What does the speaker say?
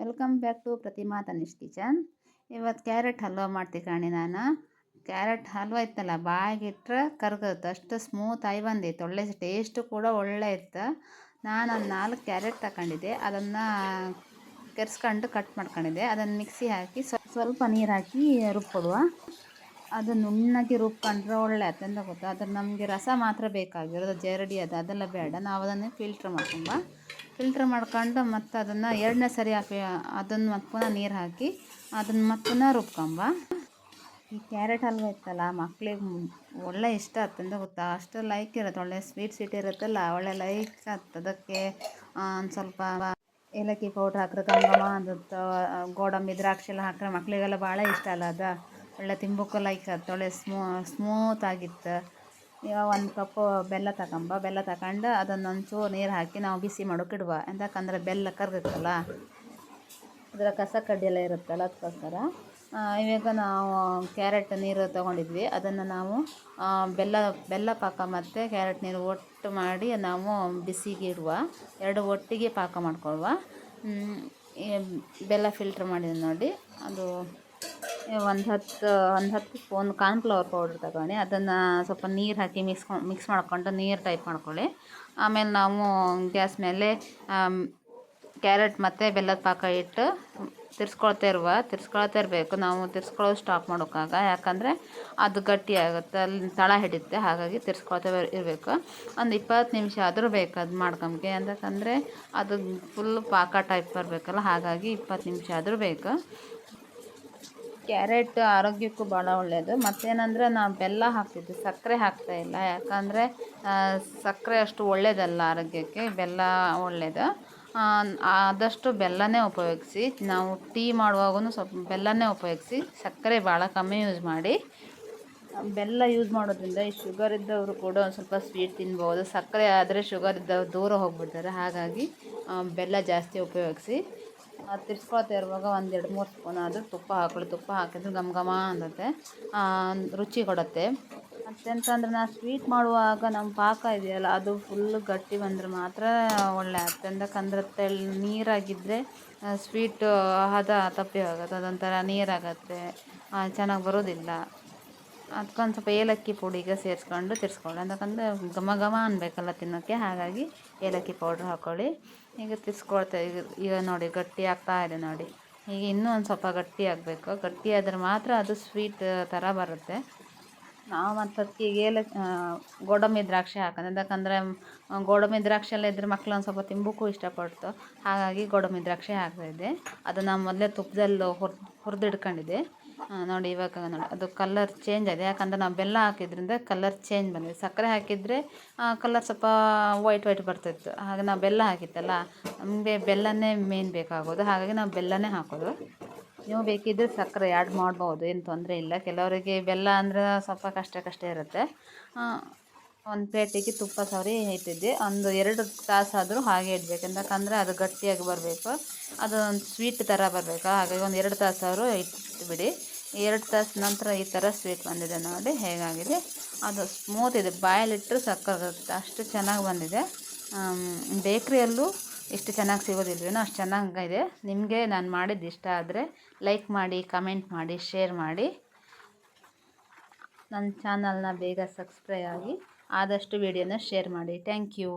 Welcome back to Pratima Tanish kitchen ಇವತ್ತು carrot halwa ಮಾಡ್ತೀನಿ ಕಾಣಿ ನಾನು. ಕ್ಯಾರೆಟ್ ಹಲ್ವಾ ಇತ್ತಲ್ಲ, ಬಾಯಿಗೆ ಇಟ್ಟರೆ ಅಷ್ಟು ಸ್ಮೂತ್ ಆಗಿ ಬಂದಿತ್ತು. ಒಳ್ಳೆ ಟೇಸ್ಟು ಕೂಡ ಒಳ್ಳೆ ಇತ್ತು. ನಾನು ಒಂದು ನಾಲ್ಕು ಕ್ಯಾರೆಟ್ ತಗೊಂಡಿದ್ದೆ ಅದನ್ನು ಕೆರೆಸ್ಕೊಂಡು ಕಟ್ ಮಾಡ್ಕೊಂಡಿದ್ದೆ. ಅದನ್ನು ಮಿಕ್ಸಿ ಹಾಕಿ ಸ್ವಲ್ಪ ನೀರು ಹಾಕಿ ರುಬ್ಕೊಡುವ. ಅದು ನುಣ್ಣಗೆ ರುಬ್ಕೊಂಡ್ರೆ ಒಳ್ಳೆ ಅಂತ ಗೊತ್ತಾ? ಅದ್ರ ನಮಗೆ ರಸ ಮಾತ್ರ ಬೇಕಾಗಿರೋದು, ಜರಡಿ ಅದು, ಅದೆಲ್ಲ ಬೇಡ. ನಾವು ಅದನ್ನೇ ಫಿಲ್ಟ್ರ್ ಮಾಡ್ಕೊಂಬ ಫಿಲ್ಟ್ರ್ ಮಾಡ್ಕೊಂಡು ಮತ್ತು ಅದನ್ನು ಎರಡನೇ ಸರಿ ಹಾಕಿ, ಅದನ್ನು ಮತ್ತು ಪುನಃ ನೀರು ಹಾಕಿ ಅದನ್ನು ಮತ್ತು ಪುನಃ ರುಬ್ಕೊಂಬ ಈ ಕ್ಯಾರೆಟ್ ಹಲ್ವ ಇತ್ತಲ್ಲ, ಮಕ್ಳಿಗೆ ಒಳ್ಳೆ ಇಷ್ಟ ಆಗ್ತಂದ ಗೊತ್ತಾ? ಅಷ್ಟು ಲೈಕ್ ಇರುತ್ತೆ, ಒಳ್ಳೆ ಸ್ವೀಟ್ ಸ್ವೀಟ್ ಇರುತ್ತಲ್ಲ, ಒಳ್ಳೆ ಲೈಕ್ ಆಗ್ತದೆ ಅದಕ್ಕೆ ಒಂದು ಸ್ವಲ್ಪ ಏಲಕ್ಕಿ ಪೌಡ್ರ್ ಹಾಕ್ರೆ ಗಂಗಮ ಅಂತ ಗೋಡಂಬಿ, ದ್ರಾಕ್ಷಿ ಎಲ್ಲ ಹಾಕ್ರೆ ಮಕ್ಕಳಿಗೆಲ್ಲ ಭಾಳ ಇಷ್ಟ ಅಲ್ಲ ಅದು. ಒಳ್ಳೆ ತಿಂಬಕ್ಕೂ ಲೈಕ್ ಆಯ್ತು ಒಳ್ಳೆ ಸ್ಮೂ ಸ್ಮೂತ್ ಆಗಿತ್ತು. ಈಗ ಒಂದು ಕಪ್ಪು ಬೆಲ್ಲ ತಗೊಂಬ ಬೆಲ್ಲ ತಗೊಂಡು ಅದನ್ನು ಒಂಚೂರು ನೀರು ಹಾಕಿ ನಾವು ಬಿಸಿ ಮಾಡೋಕೆ ಇಡುವ. ಎಂತಕ್ಕಂದ್ರೆ ಬೆಲ್ಲ ಕರಗುತ್ತಲ್ಲ ಅದರ ಕಸ ಕಡ್ಡಿ ಎಲ್ಲ ಇರುತ್ತಲ್ಲ ಅದಕ್ಕೋಸ್ಕರ ಇವಾಗ ನಾವು ಕ್ಯಾರೆಟ್ ನೀರು ತೊಗೊಂಡಿದ್ವಿ. ಅದನ್ನು ನಾವು ಬೆಲ್ಲ ಬೆಲ್ಲ ಪಾಕ ಮತ್ತು ಕ್ಯಾರೆಟ್ ನೀರು ಒಟ್ಟು ಮಾಡಿ ನಾವು ಬಿಸಿಗೆ ಇಡುವ. ಎರಡು ಒಟ್ಟಿಗೆ ಪಾಕ ಮಾಡ್ಕೊಳ್ಳುವ ಬೆಲ್ಲ ಫಿಲ್ಟ್ರ್ ಮಾಡಿದ ನೋಡಿ. ಅದು ಒಂದು ಹತ್ತು ಒಂದು ಹತ್ತು ಒಂದು ಕಾರ್ನ್ಫ್ಲವರ್ ಪೌಡ್ರ್ ತಗೊಳ್ಳಿ. ಅದನ್ನು ಸ್ವಲ್ಪ ನೀರು ಹಾಕಿ ಮಿಕ್ಸ್ ಮಿಕ್ಸ್ ಮಾಡಿಕೊಂಡು ನೀರು ಟೈಪ್ ಮಾಡ್ಕೊಳ್ಳಿ. ಆಮೇಲೆ ನಾವು ಗ್ಯಾಸ್ ಮೇಲೆ ಕ್ಯಾರೆಟ್ ಮತ್ತು ಬೆಲ್ಲದ ಪಾಕ ಇಟ್ಟು ತಿರ್ಸ್ಕೊಳ್ತಾ ಇರುವ, ತಿರ್ಸ್ಕೊಳ್ತಾ ಇರಬೇಕು. ನಾವು ತಿರ್ಸ್ಕೊಳ್ಳೋದು ಸ್ಟಾಪ್ ಮಾಡೋಕ್ಕಾಗ ಯಾಕಂದರೆ ಅದು ಗಟ್ಟಿ ಆಗುತ್ತೆ, ಅಲ್ಲಿ ತಳ ಹಿಡಿಯುತ್ತೆ, ಹಾಗಾಗಿ ತಿರ್ಸ್ಕೊಳ್ತಾ ಇರಬೇಕು. ಒಂದು ಇಪ್ಪತ್ತು ನಿಮಿಷ ಆದರೂ ಬೇಕು ಅದು ಮಾಡ್ಕೊಂಬಕ್ಕೆ ಅಂತಂದರೆ ಅದು ಫುಲ್ ಪಾಕ ಟೈಪ್ ಬರಬೇಕಲ್ಲ, ಹಾಗಾಗಿ ಇಪ್ಪತ್ತು ನಿಮಿಷ ಆದರೂ ಬೇಕು. ಕ್ಯಾರೆಟ್ ಆರೋಗ್ಯಕ್ಕೂ ಭಾಳ ಒಳ್ಳೆಯದು ಮತ್ತೇನಂದರೆ ನಾವು ಬೆಲ್ಲ ಹಾಕ್ತಿದ್ವಿ. ಸಕ್ಕರೆ ಹಾಕ್ತಾಯಿಲ್ಲ ಯಾಕಂದರೆ ಸಕ್ಕರೆ ಅಷ್ಟು ಒಳ್ಳೆಯದಲ್ಲ ಆರೋಗ್ಯಕ್ಕೆ. ಬೆಲ್ಲ ಒಳ್ಳೆಯದು ಆದಷ್ಟು ಬೆಲ್ಲನೇ ಉಪಯೋಗಿಸಿ, ನಾವು ಟೀ ಮಾಡುವಾಗೂ ಸ್ವಲ್ಪ ಬೆಲ್ಲನೇ ಉಪಯೋಗಿಸಿ, ಸಕ್ಕರೆ ಭಾಳ ಕಮ್ಮಿ ಯೂಸ್ ಮಾಡಿ. ಬೆಲ್ಲ ಯೂಸ್ ಮಾಡೋದ್ರಿಂದ ಈ ಶುಗರ್ ಇದ್ದವರು ಕೂಡ ಒಂದು ಸ್ವಲ್ಪ ಸ್ವೀಟ್ ತಿನ್ಬೋದು. ಸಕ್ಕರೆ ಆದರೆ ಶುಗರ್ ಇದ್ದವ್ರು ದೂರ ಹೋಗ್ಬಿಡ್ತಾರೆ. ಹಾಗಾಗಿ ಬೆಲ್ಲ ಜಾಸ್ತಿ ಉಪಯೋಗಿಸಿ. ತಿರ್ಸ್ಕೊಳ್ತಾ ಇರುವಾಗ ಒಂದು ಎರಡು ಮೂರು ಸ್ಪೂನ್ ಆದರೂ ತುಪ್ಪ ಹಾಕೊಳ್ಳಿ ತುಪ್ಪ ಹಾಕಿದ್ರೆ ಘಮ ಘಮ ಅನ್ನತ್ತೆ ರುಚಿ ಕೊಡುತ್ತೆ. ಮತ್ತೆಂತಂದ್ರೆ ನಾವು ಸ್ವೀಟ್ ಮಾಡುವಾಗ ನಮ್ಮ ಪಾಕ ಇದೆಯಲ್ಲ, ಅದು ಫುಲ್ಲು ಗಟ್ಟಿ ಬಂದರೆ ಮಾತ್ರ ಒಳ್ಳೆ ಆಗ್ತದೆ ಯಾಕಂದ್ರೆ ತೆಳ್ ನೀರಾಗಿದ್ದರೆ ಸ್ವೀಟ್ ಹದ ತಪ್ಪಿ ಹೋಗುತ್ತೆ ಅದೊಂಥರ ನೀರಾಗತ್ತೆ. ಚೆನ್ನಾಗಿ ಬರೋದಿಲ್ಲ. ಅದಕ್ಕೊಂದು ಸ್ವಲ್ಪ ಏಲಕ್ಕಿ ಪುಡಿಗೆ ಸೇರಿಸ್ಕೊಂಡು ತಿರ್ಸ್ಕೊಳ್ಳಿ ಅಂತಕ್ಕಂದ್ರೆ ಘಮ ಘಮ ಅನ್ಬೇಕಲ್ಲ ತಿನ್ನೋಕ್ಕೆ ಹಾಗಾಗಿ ಏಲಕ್ಕಿ ಪೌಡ್ರ್ ಹಾಕ್ಕೊಳ್ಳಿ ಈಗ ತಿರ್ಸ್ಕೊಳ್ತಾ ಈಗ ಈಗ ನೋಡಿ ಗಟ್ಟಿ ಆಗ್ತಾ ಇದೆ ನೋಡಿ. ಈಗ ಇನ್ನೂ ಒಂದು ಸ್ವಲ್ಪ ಗಟ್ಟಿ ಆಗಬೇಕು. ಗಟ್ಟಿ ಆದರೆ ಮಾತ್ರ ಅದು ಸ್ವೀಟ್ ಥರ ಬರುತ್ತೆ. ನಾವು ಮತ್ತು ಅದಕ್ಕೆ ಏಲ ಗೋಡಂಬಿ ದ್ರಾಕ್ಷಿ ಹಾಕೋದು. ಯಾಕಂದರೆ ಗೋಡಂಬಿ ದ್ರಾಕ್ಷಿ ಎಲ್ಲ ಇದ್ರೆ ಮಕ್ಳು ಒಂದು ಸ್ವಲ್ಪ ತಿಂಬಕ್ಕೂ ಇಷ್ಟಪಡ್ತು. ಹಾಗಾಗಿ ಗೋಡಂಬಿ ದ್ರಾಕ್ಷಿ ಹಾಕ್ತಾಯಿದ್ದೆ ಅದನ್ನು ಮೊದಲೇ ತುಪ್ಪದಲ್ಲಿ ಹುರ್ದು ಹುರ್ದು ಇಟ್ಕೊಂಡಿದ್ದೆ ನೋಡಿ ಇವಾಗ ನೋಡಿ, ಅದು ಕಲ್ಲರ್ ಚೇಂಜ್ ಆಗಿದೆ. ಯಾಕಂದರೆ ನಾವು ಬೆಲ್ಲ ಹಾಕಿದ್ರಿಂದ ಕಲ್ಲರ್ ಚೇಂಜ್ ಬಂದಿದೆ. ಸಕ್ಕರೆ ಹಾಕಿದರೆ ಕಲ್ಲರ್ ಸ್ವಲ್ಪ ವೈಟ್ ವೈಟ್ ಬರ್ತಿತ್ತು. ಹಾಗೆ ನಾವು ಬೆಲ್ಲ ಹಾಕಿತ್ತಲ್ಲ, ನಮಗೆ ಬೆಲ್ಲನೇ ಮೇನ್ ಬೇಕಾಗೋದು. ಹಾಗಾಗಿ ನಾವು ಬೆಲ್ಲನೇ ಹಾಕೋದು. ನೀವು ಬೇಕಿದ್ದರೆ ಸಕ್ಕರೆ ಆ್ಯಡ್ ಮಾಡ್ಬೋದು, ಏನು ತೊಂದರೆ ಇಲ್ಲ. ಕೆಲವರಿಗೆ ಬೆಲ್ಲ ಅಂದರೆ ಸ್ವಲ್ಪ ಕಷ್ಟ ಕಷ್ಟ ಇರುತ್ತೆ. ಒಂದು ಪ್ಲೇಟಿಗೆ ತುಪ್ಪ ಸವರಿ ಇಟ್ಟಿದ್ದೆ ಒಂದು ಎರಡು ತಾಸಾದರೂ ಹಾಗೆ ಇಡಬೇಕು. ಯಾಕಂದರೆ ಅದು ಗಟ್ಟಿಯಾಗಿ ಬರಬೇಕು. ಅದು ಒಂದು ಸ್ವೀಟ್ ಥರ ಬರಬೇಕು. ಹಾಗಾಗಿ ಒಂದು ಎರಡು ತಾಸಾದರೂ ಇಟ್ಬಿಡಿ. ಎರಡು ತಾಸು ನಂತರ ಈ ಥರ ಸ್ವೀಟ್ ಬಂದಿದೆ ನೋಡಿ. ಹೇಗಾಗಿದೆ? ಅದು ಸ್ಮೂತ್ ಇದೆ. ಬಾಯಲ್ಲಿಟ್ಟರೆ ಸಕ್ಕರೆ ಅಷ್ಟು ಚೆನ್ನಾಗಿ ಬಂದಿದೆ. ಬೇಕ್ರಿಯಲ್ಲೂ ಇಷ್ಟು ಚೆನ್ನಾಗಿ ಸಿಗೋದಿಲ್ವೇನೋ ಅಷ್ಟು ಚೆನ್ನಾಗಿದೆ ನಿಮಗೆ ನಾನು ಮಾಡಿದ್ದು ಇಷ್ಟ ಆದರೆ ಲೈಕ್ ಮಾಡಿ ಕಮೆಂಟ್ ಮಾಡಿ ಶೇರ್ ಮಾಡಿ. ನನ್ನ ಚಾನಲ್ನ ಬೇಗ ಸಬ್ಸ್ಕ್ರೈಬ್ ಆಗಿ. ಆದಷ್ಟು ವಿಡಿಯೋನ ಶೇರ್ ಮಾಡಿ. Thank you